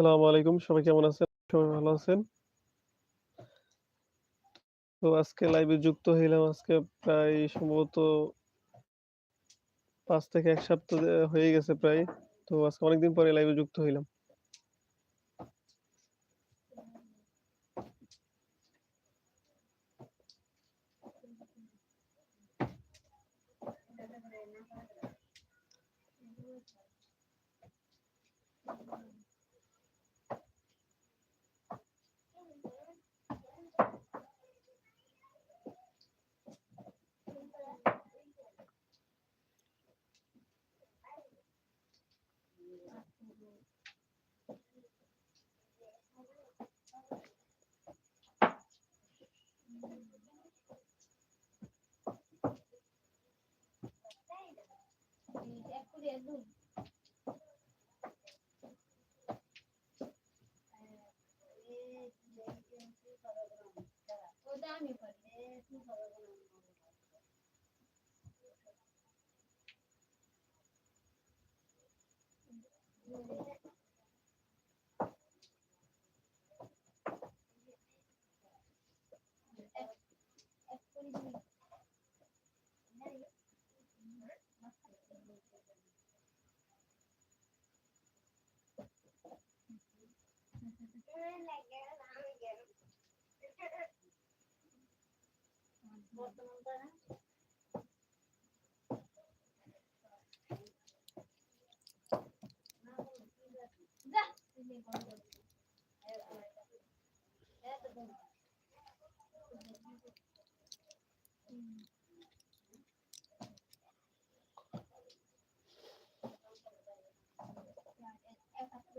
আসসালামু আলাইকুম সবাই কেমন আছেন সবাই ভালো আছেন তো আজকে লাইভে যুক্ত হইলাম আজকে প্রায় সম্ভবত পাঁচ থেকে এক সপ্তাহ হয়ে গেছে প্রায় তো আজকে অনেকদিন পরে লাইভে যুক্ত হইলাম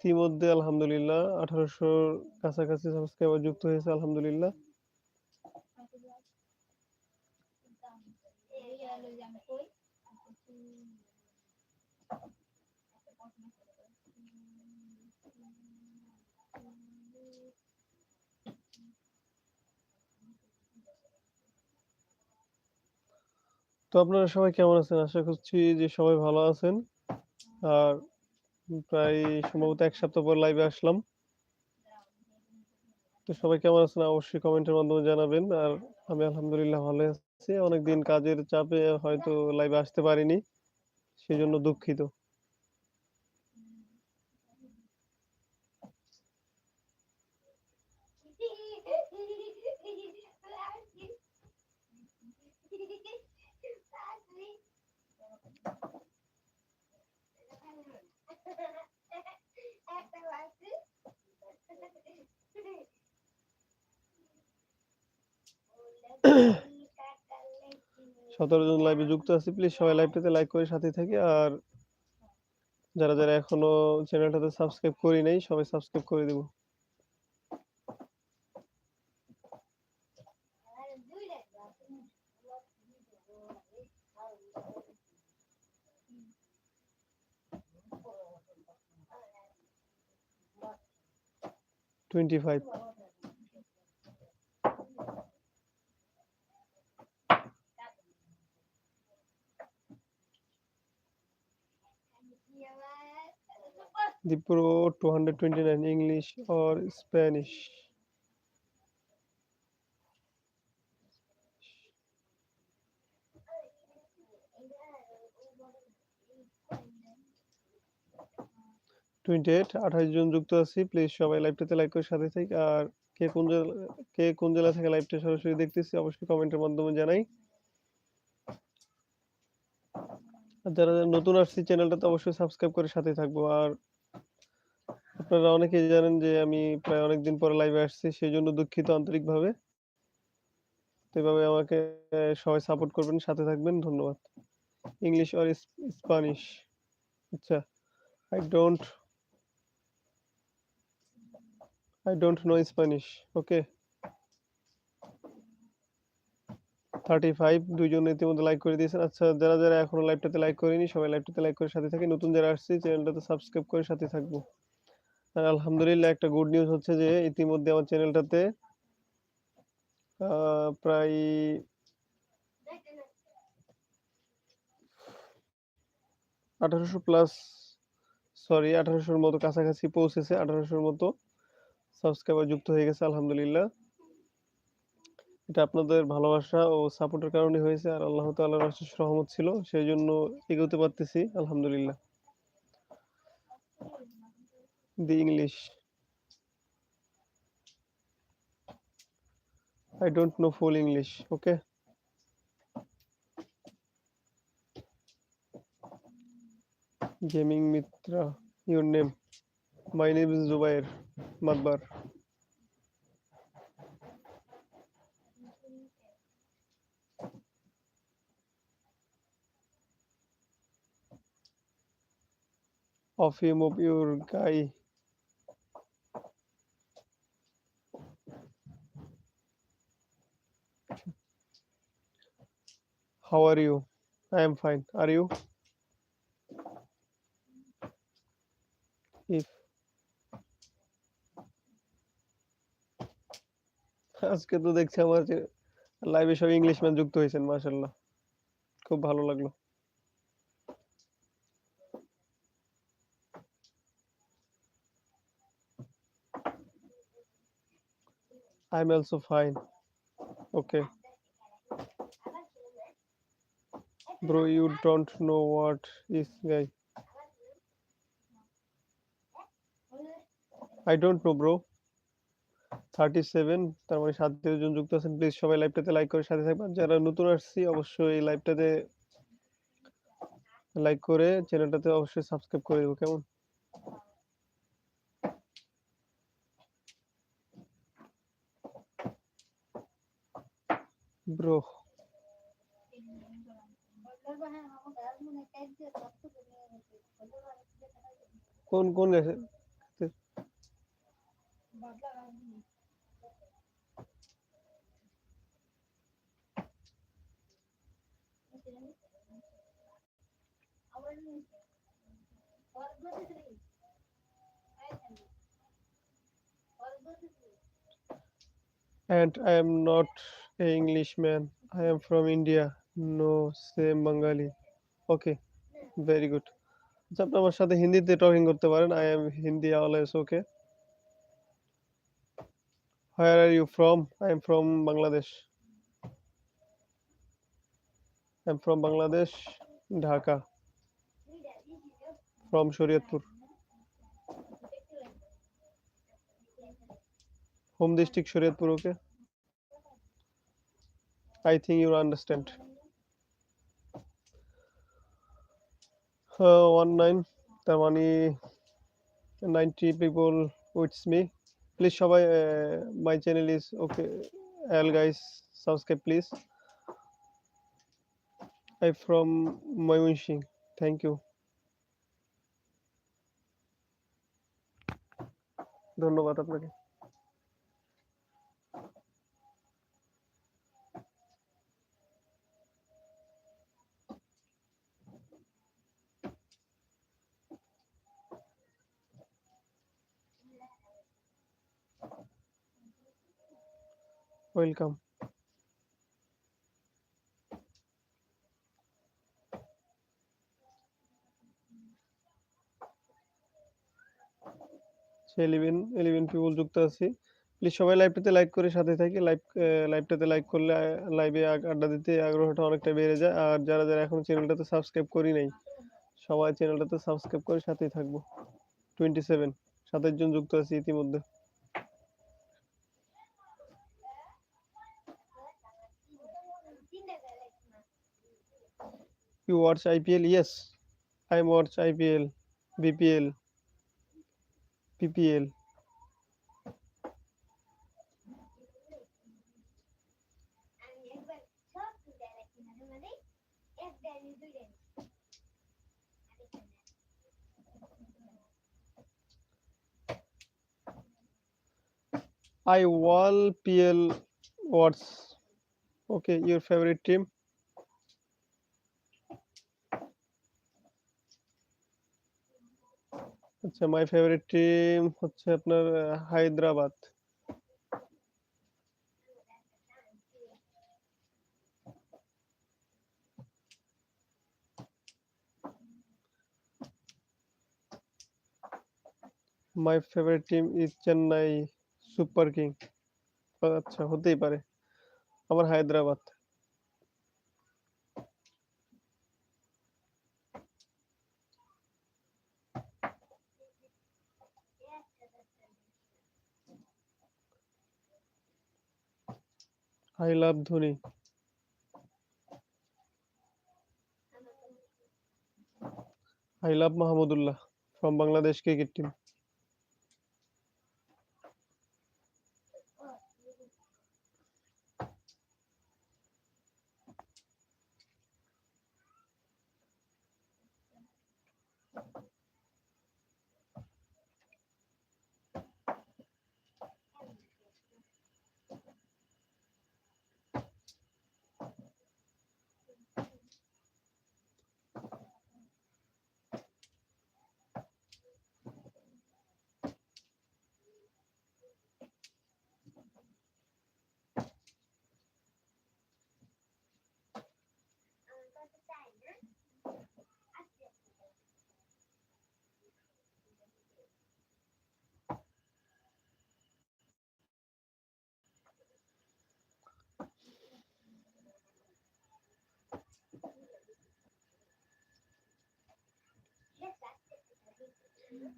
ইতিমধ্যে আলহামদুলিল্লাহ আঠারোশো কাছাকাছি সাবস্ক্রাইবার যুক্ত হয়েছে আলহামদুলিল্লাহ তো আপনারা সবাই কেমন আছেন আশা করছি যে সবাই ভালো আছেন আর প্রায় সম্ভবত এক সপ্তাহ পর লাইভে আসলাম তো সবাই কেমন আছেন অবশ্যই কমেন্টের মাধ্যমে জানাবেন আর আমি আলহামদুলিল্লাহ ভালো আছি অনেকদিন কাজের চাপে হয়তো লাইভে আসতে পারিনি সেজন্য দুঃখিত সতেরো জন লাইভে যুক্ত আছি প্লিজ সবাই লাইভটাতে লাইক করে সাথে থাকি আর যারা যারা এখনো চ্যানেলটাতে সাবস্ক্রাইব করি নাই সবাই সাবস্ক্রাইব করে দেব twenty five the Pro 229 English or Spanish. আঠাশ জন যুক্ত আছি সবাই করে সাথে আর কে কোন জেলা কে কোন জেলা থেকে লাইভটা সরাসরি অবশ্যই কমেন্টের মাধ্যমে জানাই যারা নতুন আসছি চ্যানেলটাতে অবশ্যই সাবস্ক্রাইব করে সাথে থাকবো আর আপনারা অনেকেই জানেন যে আমি প্রায় অনেকদিন পরে লাইভে আসছি সেই জন্য দুঃখিত আন্তরিকভাবে এভাবে আমাকে সবাই সাপোর্ট করবেন সাথে থাকবেন ধন্যবাদ ইংলিশ অর স্প্যানিশ আচ্ছা I don't I don't know Spanish okay thirty five দুইজন ইতিমধ্যে লাইক করে দিয়েছেন আচ্ছা যারা যারা এখনো লাইভটাতে লাইক করেনি সবাই লাইভটাতে লাইক করে সাথে থাকি নতুন যারা আসছে চ্যানেলটাতে সাবস্ক্রাইব করে সাথে থাকবো আর হ্যাঁ, আলহামদুলিল্লাহ আচ্ছা। একটা গুড নিউজ হচ্ছে যে ইতিমধ্যে আমার চ্যানেলটাতে প্রায় আঠারোশো প্লাস সরি আঠারোশোর মতো কাছাকাছি পৌঁছেছে আঠারোশোর মতো সাবস্ক্রাইবার যুক্ত হয়ে গেছে আলহামদুলিল্লাহ এটা আপনাদের ভালোবাসা ও সাপোর্টের কারণে হয়েছে আর আল্লাহ তাল্লাহ সহমত ছিল সেই জন্য এগোতে পারতেছি আলহামদুলিল্লাহ the English. I don't know full English. Okay. Gaming Mitra, your name. My name is Zubair Madbar. Of him of your guy How are you? I am fine. Are you? If আজকে তো দেখছি আমার যে লাইভে সব English man যুক্ত হয়েছেন মার্শাল্লাহ খুব ভালো লাগলো I am also fine okay Bro, you don't know what is guy. I don't know, bro. 37 তার মানে সাতজন যুক্ত আছেন প্লিজ সবাই লাইভটাতে লাইক করে সাথে থাকবেন যারা নতুন আসছি অবশ্যই এই লাইভটাতে লাইক করে চ্যানেলটাতে অবশ্যই সাবস্ক্রাইব করে দেবো কেমন ব্রো कौन कौन है and I am not an Englishman. I am from India. No, same Bengali. Okay, very good. আচ্ছা, আপনি আমার সাথে হিন্দিতে টকিং করতে পারেন I am Hindi always okay where are you from I am from Bangladesh I am from Bangladesh Dhaka from Shariatpur home district Shariatpur okay I think you understand one nine তার মানে ninety people with me please সবাই my channel is okay all guys subscribe please I from Mymensingh thank you ধন্যবাদ আপনাকে welcome eleven eleven পিপুল যুক্ত আছি please সবাই লাইভটাতে like করে সাথে থাকি লাইভ লাইভটাতে লাইক করলে লাইভে আড্ডা দিতে আগ্রহটা অনেকটা বেড়ে যায় আর যারা যারা এখন চ্যানেলটাতে সাবস্ক্রাইব করি নাই সবাই চ্যানেলটাতে সাবস্ক্রাইব করে সাথেই থাকবো টোয়েন্টি সেভেন সাতের জন যুক্ত আছি ইতিমধ্যে You watch IPL? Yes, I watch IPL, BPL, PPL. I wall PL what's okay your favorite team say my favourite team হচ্ছে আপনার Hyderabad my favourite team is Chennai super kings আচ্ছা হতেই পারে আবার Hyderabad I love Dhoni. I love Mahmudullah from Bangladesh cricket team.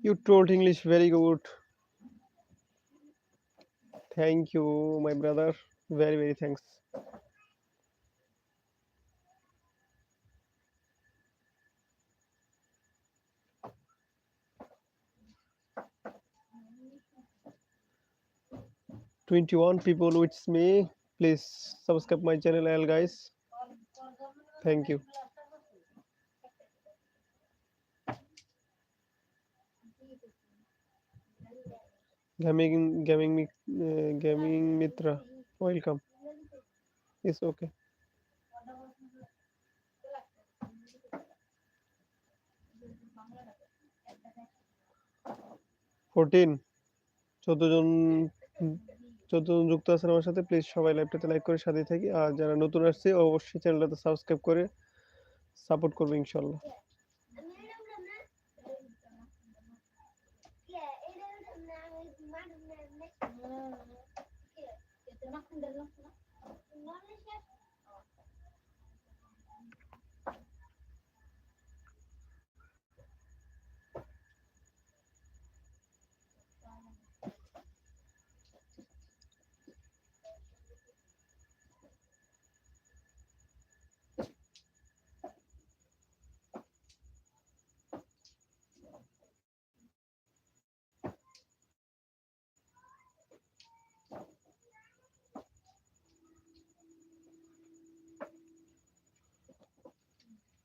You told English very good. Thank you, my brother. Very, very thanks. Twenty-one people with me. Please subscribe my channel, guys. Thank you. Gaming gaming gaming Mitra welcome is okay fourteen চোদ্দ জন চোদ্দ জন যুক্ত আছেন আমার সাথে please সবাই লাইভটাতে like করে সাথে থাকি আর যারা নতুন আসছে অবশ্যই চ্যানেলটাতে সাবস্ক্রাইব করে সাপোর্ট করবে ইনশাল্লাহ Gracias.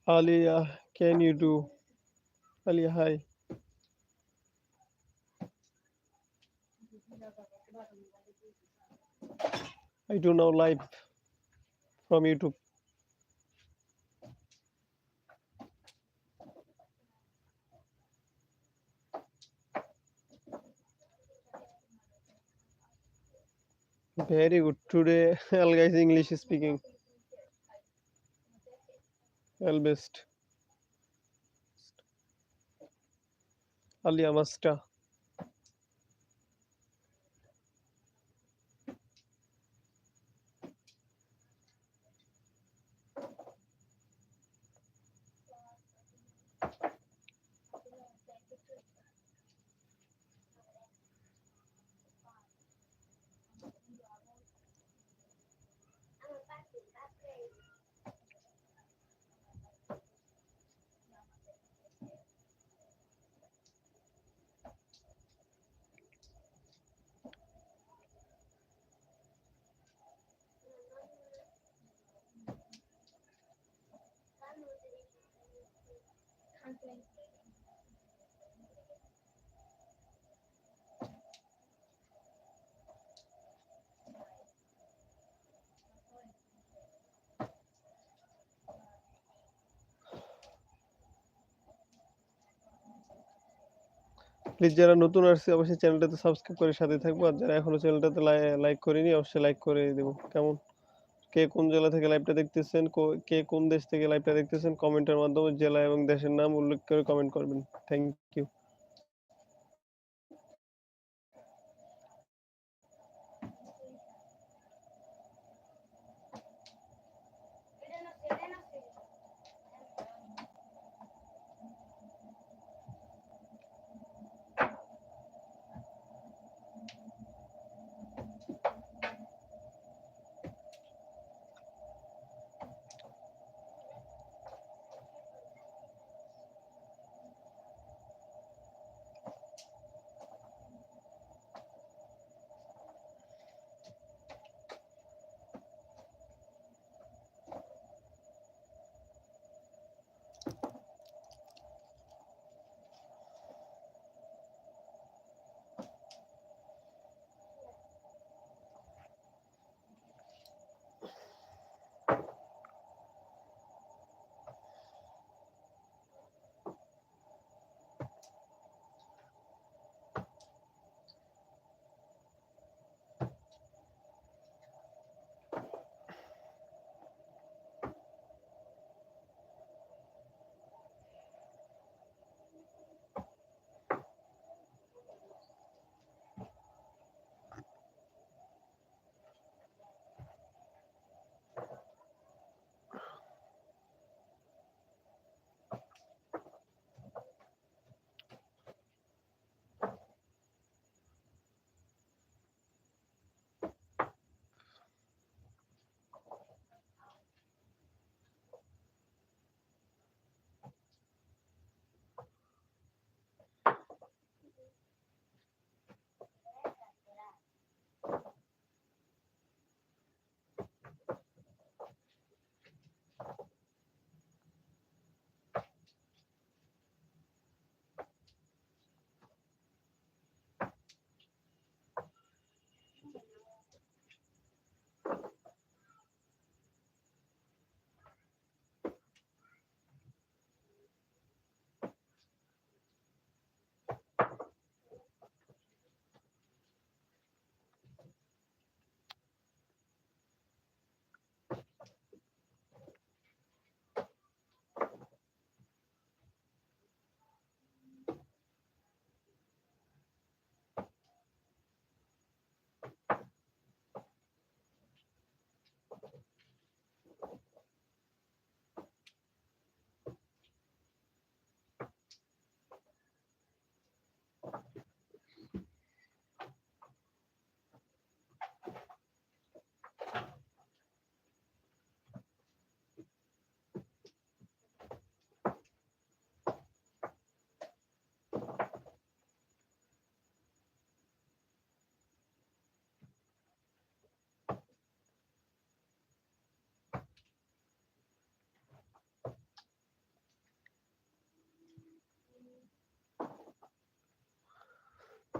Aliya, can you do? Aliya, hi. I do now live from YouTube. Very good. Today, all guys English speaking. Albest, best. Please যারা নতুন আসছে অবশ্যই চ্যানেলটাতে সাবস্ক্রাইব করে সাথে থাকবো আর যারা এখনো চ্যানেলটাতে লাইক করেনি অবশ্যই লাইক করে দেবো কেমন কে কোন জেলা থেকে লাইভটা দেখতেছেন কে কোন দেশ থেকে লাইভটা দেখতেছেন কমেন্টের মাধ্যমে জেলা এবং দেশের নাম উল্লেখ করে কমেন্ট করবেন থ্যাংক ইউ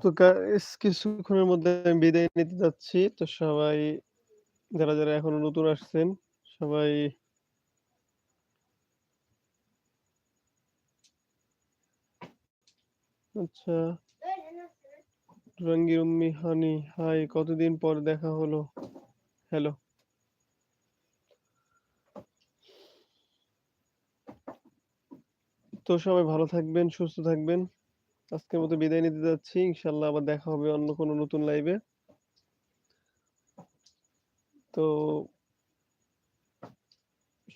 তো গাইস কিছুক্ষণের মধ্যে আমি বিদায় নিতে যাচ্ছি তো সবাই যারা যারা এখনো নতুন আসছেন সবাই আচ্ছা রঙ্গি উম্মি হানি হাই কতদিন পর দেখা হলো হ্যালো তো সবাই ভালো থাকবেন সুস্থ থাকবেন আজকের মতো বিদায় নিতে যাচ্ছি ইনশাল্লাহ আবার দেখা হবে অন্য কোনো নতুন লাইভে তো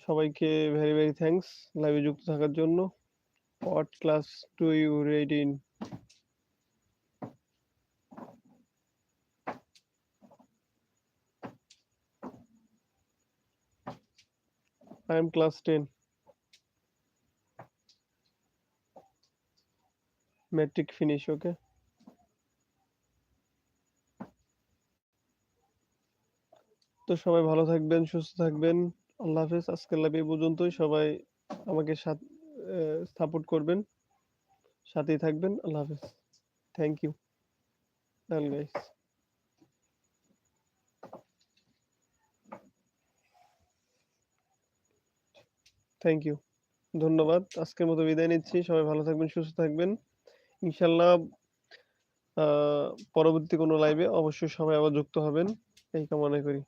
সবাইকে ভেরি ভেরি থ্যাংকস লাইভে যুক্ত থাকার জন্য what class to you read in I am class 10. metric finish okay তো সবাই ভালো থাকবেন সুস্থ থাকবেন আল্লাহ হাফেজ আজকের লাইভ এই পর্যন্তই সবাই আমাকে সাপোর্ট করবেন সাথেই থাকবেন আল্লাহ হাফেজ thank you guys thank you ধন্যবাদ আজকের মতো বিদায় নিচ্ছি সবাই ভালো থাকবেন সুস্থ থাকবেন ইনশাল্লাহ পরবর্তী কোনো লাইভে অবশ্যই সবাই আবার যুক্ত হবেন এই কামনা করি